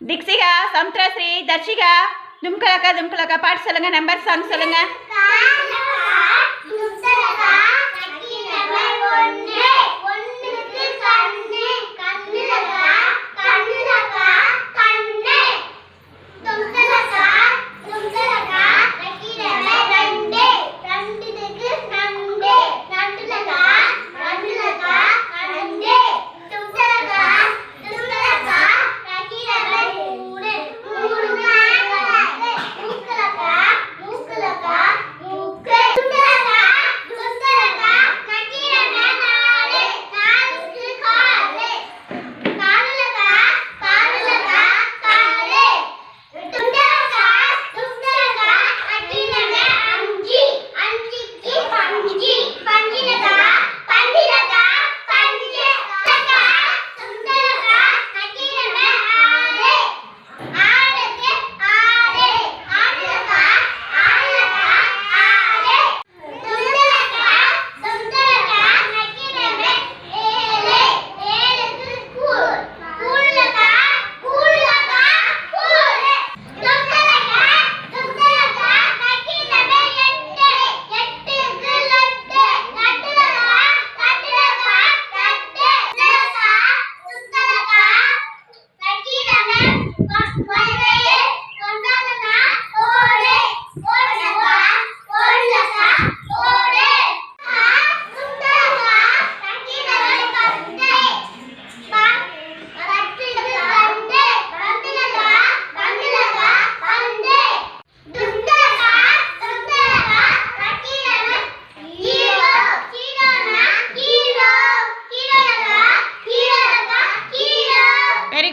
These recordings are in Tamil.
திக்ஷிகா சமுத்திரஸ்ரீ தர்ஷிகா தும்கலக்கா தும்கலக்கா பாட்டு சொல்லுங்க நம்பர் சாங் சொல்லுங்க.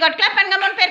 got cap and come on, pay.